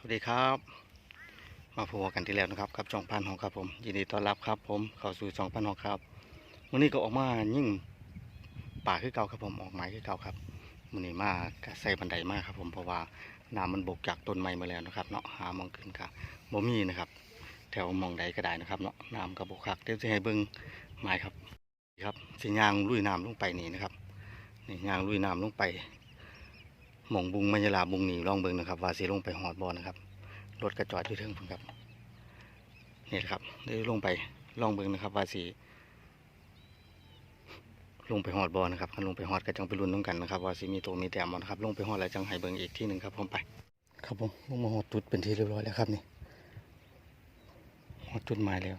สวัสดีครับมาพบกันที่แล้วนะครับกับช่องพันหองครับผมยินดีต้อนรับครับ ผมเข้าสู่ช่องพันหองครับวันนี้ก็ออกมายิ่งป่าคือเก่าครับผมออกไม้คือเก่าครับวันนี้มากใส่บันไดมากครับ ผมเพราะว่าน้ำมันบกจากต้นไม้มาแล้วนะครับเนาะหามองขึ้นกับบ่มีนะครับ แถวมองใดก็ได้นะครับเนาะน้ำกับบกคักเดี๋ยวจะให้เบิ้งไม้ครับครับสิยางลุยน้ำลงไปนี่นะครับนี่ยางลุยน้ำลงไป หมองบุงมัญญาลาบุงหนีลองเบิงนะครับว่าสิลงไปหอดบอลนะครับรถกระจอดอยู่เทิงพุ่นครับนี่แหละครับได้ลงไปลองเบิงนะครับว่าสิลงไปหอดบอลนะครับคันลงไปหอดก็จังไปรุ่นน้ำกันนะครับว่าสิมีตัวมีแต้มบ่นะครับ ลงไปหอดแล้วจังให้เบิงอีกที่หนึ่งครับผมไป ครับผมลงมาหอดจุดเป็นที่เรียบร้อยแล้วครับนี่หอดจุดหมายแล้ว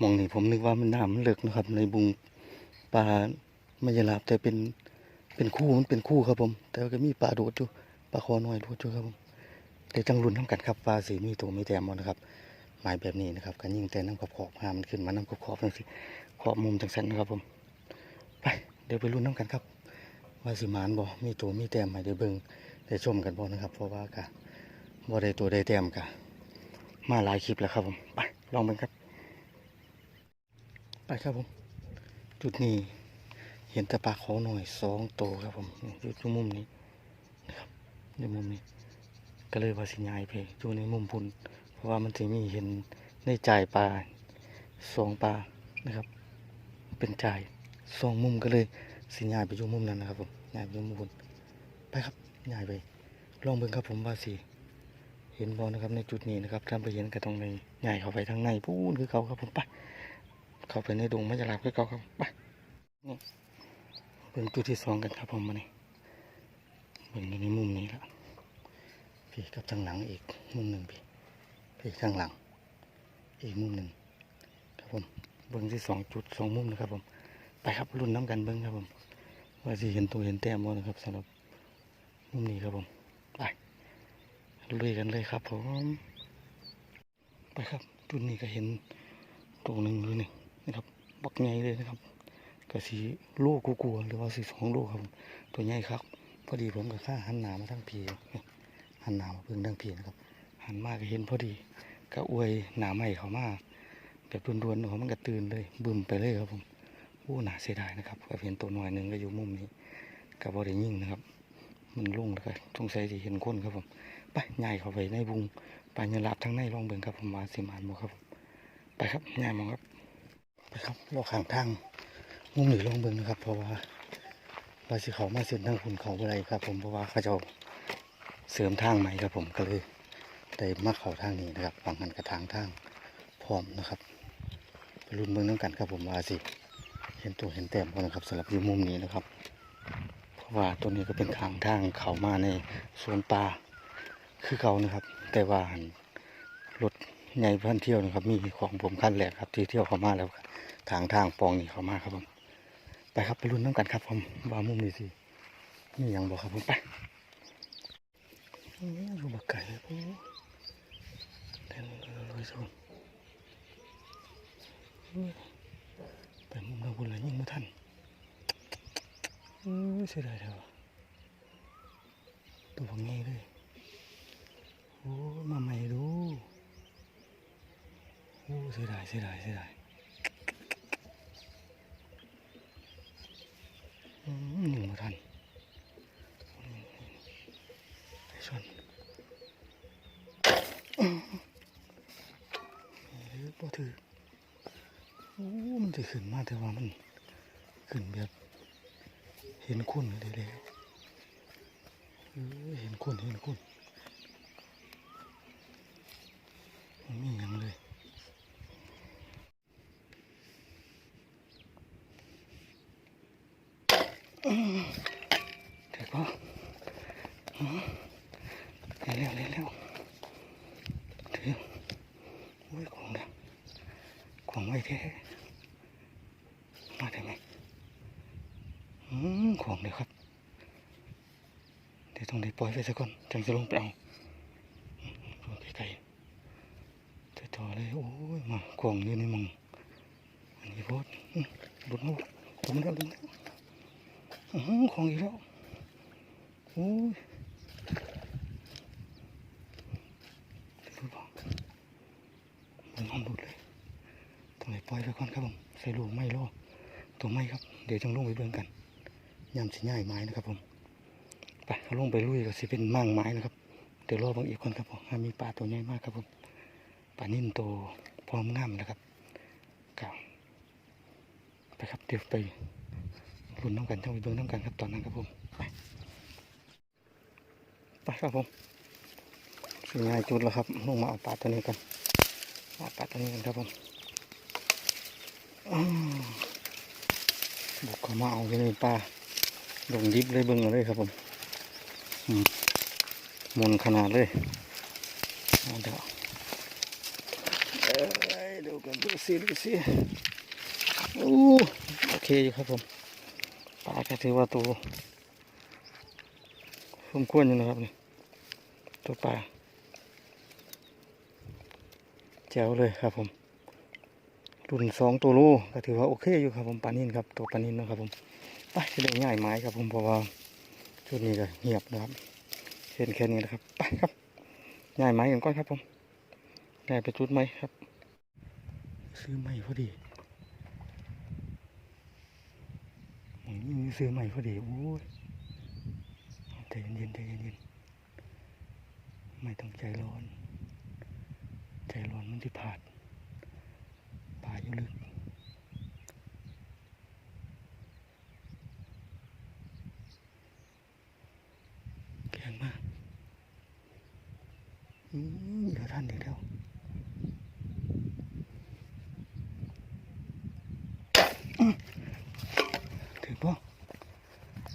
มองนี่ผมนึกว่ามันน้ำมันเลิกนะครับ ในบุงปลามัญญาลาแต่เป็น เป็นคู่มันเป็นคู่ครับผม แต่ว่าก็มีปลาโดดอยู่ปลาคอน้อยโดดอยู่ครับผมเดี๋ยวจังรุ่นน้ำกันครับปลาสีมีตัวมีแต้มหมดนะครับหมายแบบนี้นะครับกันยิ่งแต่น้ำขอบขอบหามันขึ้นมาน้ำขอบขอบจังสิขอบมุมจังสันนะครับผมไปเดี๋ยวไปรุ่นน้ำกันครับ ว่าสิมานบ่มีตัวมีแต้มให้ได้เบิ่งได้ชมกันบ่นะครับ เพราะว่ากะบ่ได้ตัวได้แต้มกะมาหลายคลิปแล้วครับผมไปลองเบิ่งครับ ไปครับผม จุดนี้ เห็นต่ปลาเขาหน่อยสองโตครับผมอยู่ที่มุมนี้นะครับอยู่มุมนี้ ก็เลยว่าสิยายไปอยู่ในมุมพุ่นเพราะว่ามันจะมีเห็นในจ่ายปลาสองปลานะครับ เป็นจ่ายสองมุมก็เลยสิยายไปอยู่มุมนั้นนะครับผมยายไปอยู่มุมพุ่นไปครับยายไปลองเบิ่งครับผมว่าสิเห็นบอลนะครับในจุดนี้นะครับถ้าไปเห็นก็ต้องในใหญ่เข้าไปทางในพูนคือเขาครับผมไปเข้าไปในดงไม่จะหลับคือเขาครับไปนี่ เป็นจุดที่สองกันครับผมมานี่เบิ่งอยู่ในมุมนี้ละพี่กับทางหลังอีกมุมหนึ่งพี่พี่ข้างหลัง อีกมุมหนึ่งครับผมเบิ่งที่สองจุดสองมุมนะครับผมไปครับรุ่นน้ำกันเบิ่งครับผมว่าสิเห็นตัวเห็นแต้มบ่นะครับสำหรับมุมนี้ครับผมไปลุยกันเลยครับผมไปครับจุดนี้ก็เห็นตัวหนึ่งหรือหนึ่งนะครับบักใหญ่เลยนะครับ ก็สีโลกูกลัวหรือว่าสีสองโลครับ ตัวใหญ่ครับ พอดีผมกับข้าหันหนามาทั้งพีหันหนามาเพิ่งทั้งพีนะครับ หันมาก็เห็นพอดีก็อวยหนาใหม่เขามากแบบดวนๆเขามันก็ตื่นเลยบึมไปเลยครับผมโอ้หนาเสียดายนะครับก็เห็นตัวหน่อยหนึ่งก็อยู่มุมนี้กับบอได้ยิ่งนะครับ มันลุ่งแล้วก็สงสัยจะเห็นคนครับผมไปใหญ่เข้าไปในบุงไปเงินลาบทั้งในลองเบิ่งครับผมมาสิมานบ่ครับ ไปครับใหญ่มองครับไปครับรอข้างทาง มุมหนีลงเบิ่งนะครับ เพราะว่าว่าสิเขามาเส้นทางคุณเขาอะไรครับ ผมเพราะว่าเขาจะเสริมทางใหม่ครับ ผมก็เลยได้มาเขาทางนี้นะครับฟังกันกระทางทางพร้อมนะครับไปรุ่นเบิ่งน้ำกันครับผมว่าสิเห็นตัวเห็นแต้มกันนะครับสำหรับอยู่มุมนี้นะครับ เพราะว่าตัวนี้ก็เป็นทางทางเขามาในสวนป่าคือเขานะครับ แต่ว่าหันรถใหญ่พันเที่ยวนะครับ มีของผมขั้นแรกครับ ที่เที่ยวเขามาแล้วทางทางปองนี่เขามาครับผม ไปครับไปรุ่นน้ำกันครับผมว่ามุมนี้สิมีอย่างบอกครับผมไปโอ้ยรูบักไก่โอ้เต้นเลยชมไปมุมทาบุญเลยยิ่งไม่ทันเอ้เสียดายเถอะตัวพังงี้เลยโอ้มาใหม่ดูโอ้เสียดายเสียดายเสียดาย อืมหนึ่งมาทันไอ้ชนอืมเฮ้ยบ่ถือโอ้มันจะขึ้นมาแต่ว่ามันขึ้นแบบเห็นคนเลยเลยเออเห็นคนเห็นคนมันมีอย่างเลยเด็กก็เร็วเร็วเร็วถือโอ้ยของนะ ของไว้แท้มาได้ไหมอืมของเดี๋ยครับ เดี๋ยวต้องได้ปล่อยไปซะก่อนจังจะลงไปเอาลงไกลจะต่อเลยโอ้ยมาของอยู่ในมองอันนี้โพดอืมบุญเอาบุญแล้วบุญแล้วอื้อหือของอีกแล้วโอ้ยอมหลุดเลยองให้ป ล่อยไปก่อนครับผม ใส่ลูกไม่รอตัวไม่ครับ เดี๋ยวจังลงไปเบิ่งกันยามสิง่ายไม้นะครับผมไปเขาลงไปลุยก็สิเป็นมั่งไม้นะครับ เดี๋ยวรอบางอีกคนครับผมมีปลาตัวใหญ่มากครับผมปลานิ่มโตพร้อมง่ามนะครับกับไปครับเดี๋ยวไปลุ้นน้ำกันจังไปเบิ่งน้ำกันครับตอนนั้นครับผมไปไปครับผมสิง่ายจุดแล้วครับลงมาเอาปลาตัวนี้กันเอาปลาตัวนี้กันครับผม บุกเข้ามาเอาเลยปลาลงดิบเลยเบิ่งเอาเลยครับผมมมนขนาดเลยเดี๋ยวเอ้ยดูกันดูสิดูสิอู้โอเคอยู่ครับผมปลาก็ถือว่าตัวสมควรอยู่นะครับนี่ตัวปลาแจ๋วเลยครับผม รุ่นสองตัวโลก็ถือว่าโอเคอยู่ครับผมปลานินครับตัวปลานินนะครับผมไปจะได้ง่ายไม้ครับผมเพราะว่าชุดนี้ก็เงียบนะครับเห็นแค่นี้นะครับไปครับง่ายไหมกันก่อนครับผมได้ไปจุดไหมครับ ซื้อใหม่พอดีอืมซื้อใหม่พอดีโอ้ยใจเย็นๆใจเย็นๆไม่ต้องใจร้อน ใจร้อนมันที่ผาดป่าอยู่ลึกแข็งมากอืมเดี๋ยวท่าน เดี๋ยวเดี๋ยวอื้อถือป่ะ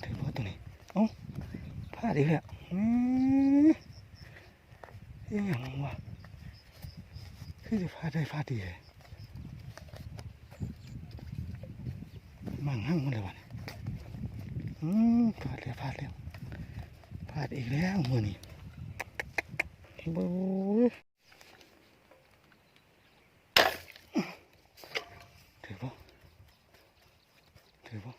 ถือป่ะตัวนี้เอ้าพลาดอีกแล้วอื มั่งห้างหังมันเลยวะอืมพลาดแล้วพลาดแล้วพลาดอีกแล้วมือนี้บู๊ถือป่ะถือป่ะ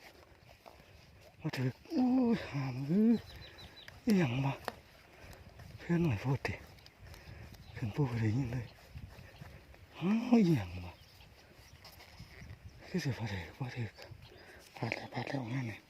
มาถือโอ้ยหามเอ้ยอหย่างมาเพื่อนหน่อยพูดดิเพื่อนพูดอะไรยิ่งเลยฮ้าวอหย่างมาคือเสิพอถือพอถือ พลาดแล้ว